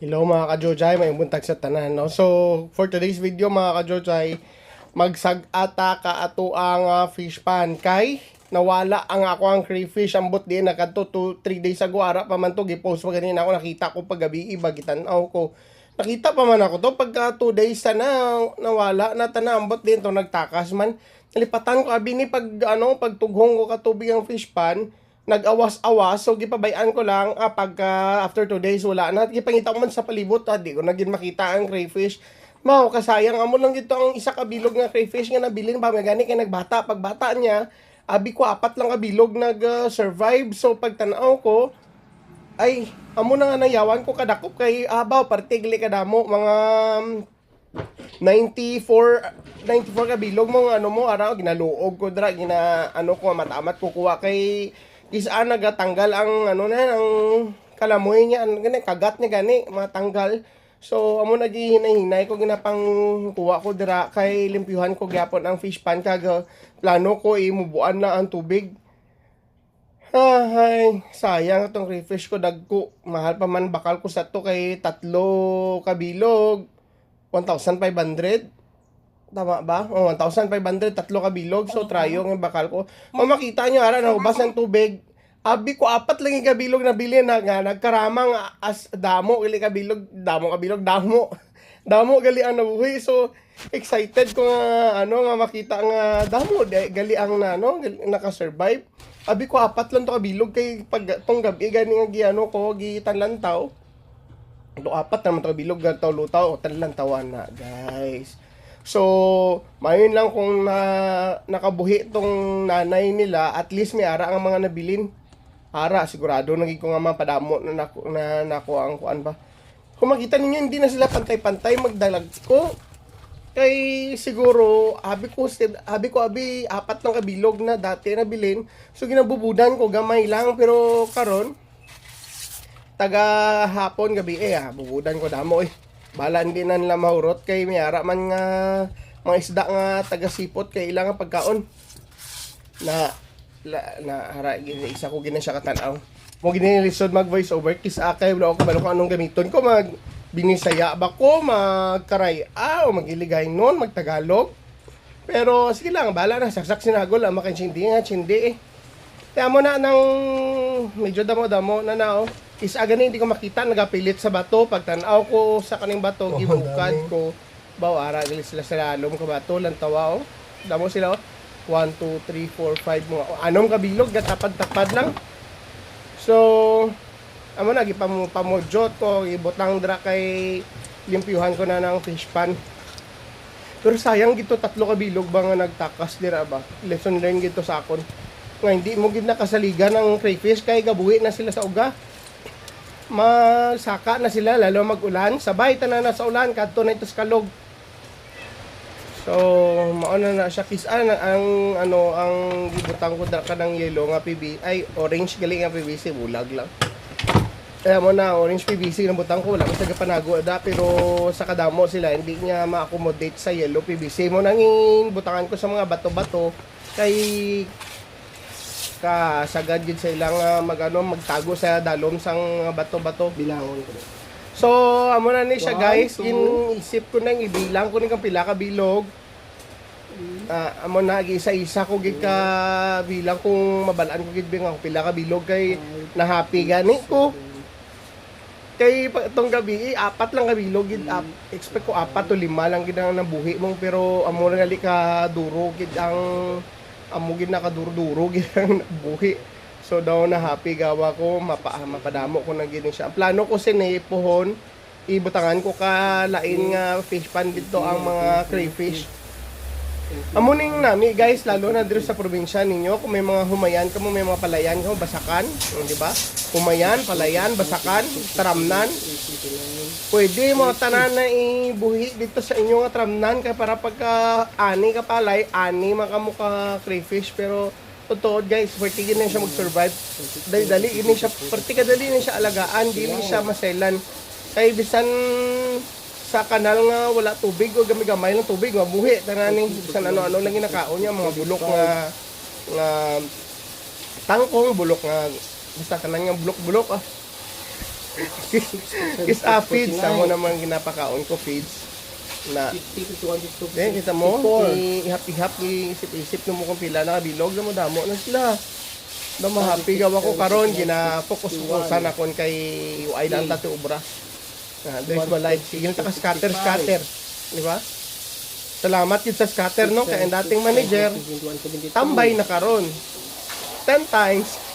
Hello mga ka-Jojay, may buntag sa tanan. No? So, for today's video mga ka-Jojay, magsag-ata ka ato ang ah, fish pan. Kay, nawala ang ako ang crayfish. Ang bot din, nakadto 2-3 days ago, ara pa man to, gipost pa ganina ako, nakita ko paggabi, iba, gitanaw ko. Nakita pa man ako to, pagka 2 days na nawala na tana, ang bot din to, nagtakas man. Nalipatan ko, abi ni pag, ano, pagtughong ko katubig ang fish pan, nag-awas-awas. So gipabayan ko lang ah, pagka after 2 days wala na. Gipangita ko man sa palibot ah, di ko na gid makita ang crayfish. Mao kasayang amo lang gito ang isa ka bilog nga crayfish nga nabilin. Ba may gani kay nagbata. Pagbata niya abi ko apat lang ka bilog nag ah, survive. So pagtanaw ko ay amo na nga nayawan ko kadakop kay abaw partigli kadamo mga mm, 94 94 ka bilog mo ano mo araw ginaluog ko dra gina ano ko matamat ko kuha kay isaan nagatanggal ang ano na ang kalamoy niya ano gani kagat niya gani matanggal so amo na hinay ko ginapang kuha ko dira kay limpyuhan ko gyapon ang fish pan kag plano ko imubuan na ang tubig ay, sayang itong crayfish ko dagko. Mahal pa man bakal ko sa to kay tatlo kabilog. 1,500. Tama ba? O, 1,500, tatlo kabilog. So, trayo ng bakal ko. Kung makita nyo, ara, nahubas ng tubig. Abi ko, apat lang yung kabilog na bili na nga. Nagkaramang as damo, ili kabilog, damo kabilog, damo. Damo, gali ang nabuhi. So, excited ko nga, ano, nga makita nga damo. di- Gali ang na, ano, gali, nakasurvive. Abi ko, apat lang to kabilog. Kay pag tong gabi, gani nga giano ko, gitanlantaw. Do apat naman to bilog gantaw lutaw o talan tawan na guys. So, mayon lang kung na nakabuhi tong nanay nila, at least may ara ang mga nabilin. Ara, sigurado naging ko nga mapadamo na nako na nako ang kuan ba. Kung makita ninyo hindi na sila pantay-pantay magdalag ko. Kay siguro, abi ko, abi ko, abi, apat ng kabilog na dati na bilin. So, ginabubudan ko, gamay lang. Pero, karon taga hapon gabi eh ah, bubudan ko damo eh. Bala hindi na nila mahurot kay may ara man nga mga isda nga taga sipot kay ilang nga pagkaon. Na la, na gini isa ko gina siya katanaw. Mo gini lisod mag voice over kis akay wala ko balo kung anong gamiton ko mag binisaya ba ko magkaray ah o magiligay noon magtagalog. Pero sige lang, bala na saksak sinagol ang makin hindi nga hindi eh. Kaya mo na nang medyo damo-damo na na oh. Is agani hindi ko makita nagapilit sa bato pag tanaw ko sa kaning bato Oh, gibukad ko baw ara gali sila sa lalom ka bato lang tawa oh. Damo sila oh. 1 2 3 4 5 mga oh, anom ka bilog gatapad-tapad lang. So amo na gipam pamojot ko ibutang dra kay limpyuhan ko na ng fish pan. Pero sayang gito tatlo ka bilog ba nga nagtakas dira ba? Lesson learned gito sa akon. Nga hindi mo gid nakasaligan ng crayfish kay gabuhi na sila sa uga. Masaka na sila lalo mag-ulan. Sabay tanan na sa ulan kadto na ito sa kalog. So, mao na siya kisan ang ano ang gibutang ko ka ng yellow nga PVC ay orange gali nga PVC bulag lang. Kaya mo na orange PVC na butang ko ko sa panago da pero sa kadamo sila hindi niya ma-accommodate sa yellow PVC mo nangin butangan ko sa mga bato-bato kay ka sagad gid sa ilang ah, magano magtago sa dalom sang bato-bato Bilangon ko. So, amo na ni siya One, guys. two. Inisip ko nang ibilang ko ni kang pila ka bilog. Ah, amo na isa-isa ko gid ka bilang kung mabalaan ko gid ako pila ka bilog kay na happy gani ko. Kay tong gabi, eh, apat lang ka bilog gid. ap- expect ko apat to lima lang gid ang nabuhi mong pero amo na gali ka duro gid ang amo gid nakaduro-duro gid ang nabuhi. So daw na happy gawa ko, mapa, mapadamo ko na gini siya. Ang plano ko sinipuhon, ibutangan ko ka lain nga fish pan dito ang mga crayfish. Amuning nami guys, lalo na dito sa probinsya ninyo, kung may mga humayan ka mo, may mga palayan ka mo, basakan, mm, di ba? Humayan, palayan, basakan, taramnan. Pwede mo tanan na ibuhi dito sa inyo nga tramnan kay para pagka ani ka palay, ani makamuka crayfish pero totoo guys, vertigin na siya mag-survive. Dali-dali ini siya, vertigadali na siya alagaan, dili siya maselan. Kay bisan sa kanal nga wala tubig o gamay-gamay ng tubig, mabuhi tanani bisan ano-ano lang ginakaon niya mga bulok nga nga tangkong bulok nga basta kanang nga bulok-bulok ah. Kiss ah, feeds. Amo naman ginapakaon ko feeds. Na, 50 to 100 Then, kita mo, ihap-ihap, isip-isip mo kung pila na kabilog na mo, damo na sila. Damo happy gawa ko karon gina-focus-focusan akon kay UI lang tati ubra. Ah, there's my life. Yung taka scatter, scatter. Di ba? Salamat yun sa scatter, no? Ang dating manager, tambay na karon 10 times.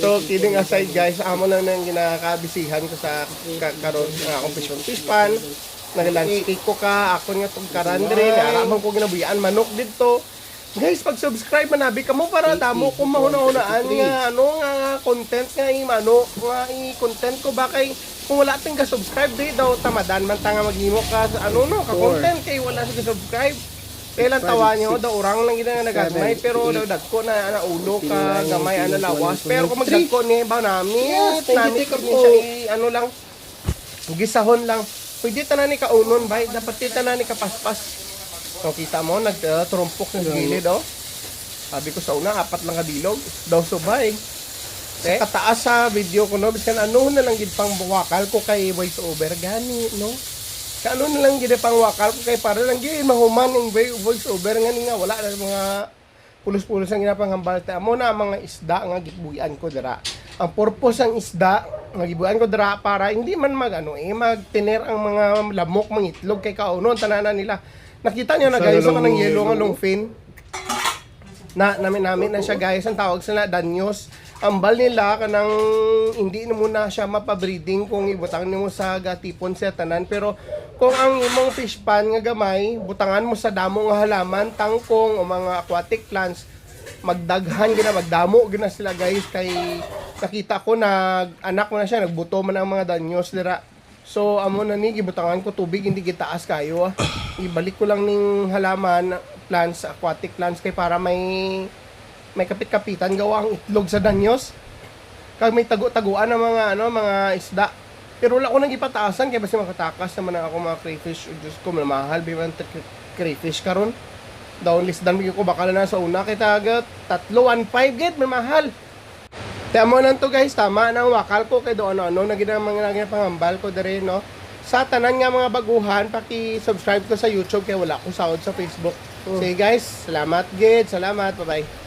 So, kidding aside guys, amo na nang ginakabisihan ko sa ka- karon nga pispan. Nag-lunch cake ko ka, ako nga tong karandre, naraman ko ginabuyan manok dito. Guys, pag subscribe manabi ka mo para damo ko mahuna-hunaan nga ano nga content nga i ano nga content ko. Ba kay kung wala ting ka subscribe di daw tamadan man tanga maghimo ka sa ano no ka content kay wala sa subscribe Kailan tawa niyo? Daw orang lang gina nga nagagmay pero daw dagko na ana ulo ka gamay ana lawas. pero kung magdagko ni ba Tito kini po. siya ano lang gisahon lang. Pwede tanan ni kaunon bay. Dapat ti tanan ni kapaspas. Kung kita mo nagtrumpok ng gilid oh. Sabi ko sa una apat lang kabilog daw subay sa kataas sa video ko no bisan ano na lang gid pang buwakal ko kay voice over? Gani no Ka ano na lang gid pang wakal ko kay para lang gid mahuman yung voice over nga ni nga wala na mga pulos-pulos ang ginapang ta mo na ang mga isda nga gibuyan ko dira. Ang purpose ang isda nga gibuyan ko dira para hindi man magano eh magtiner ang mga lamok mga itlog kay kaunon tananan nila. Nakita niyo na guys ako ng yellow nga long fin na namin namin na siya guys ang tawag sila danyos. Ang bal nila kanang hindi na muna siya mapabreeding kung ibutang nimo sa gatipon sa tanan. Pero kung ang imong fish pan nga gamay butangan mo sa damo nga halaman tangkong o mga aquatic plants magdaghan gina magdamo gina sila guys kay nakita ko nag anak mo na siya nagbuto man ang mga danyos dira So amo na ni gibutangan ko tubig hindi gitaas kayo ah. Ibalik ko lang ning halaman plants aquatic plants kay para may may kapit-kapitan gawa ang itlog sa danyos. Kag may tago-taguan ng mga ano mga isda. Pero wala ko nang ipataasan kay basi makatakas naman ako mga crayfish. O Diyos ko mahal bi man crayfish karon. Down list dan ko baka na sa una kay taga 315 gid may mahal. Kaya mo lang to guys, tama na ang wakal ko kay do ano-ano na ginang mga naging pangambal ko dere no. Sa tanan nga mga baguhan, paki-subscribe ko sa YouTube kay wala akong sahod sa Facebook. Sige guys, salamat gid, salamat, bye-bye.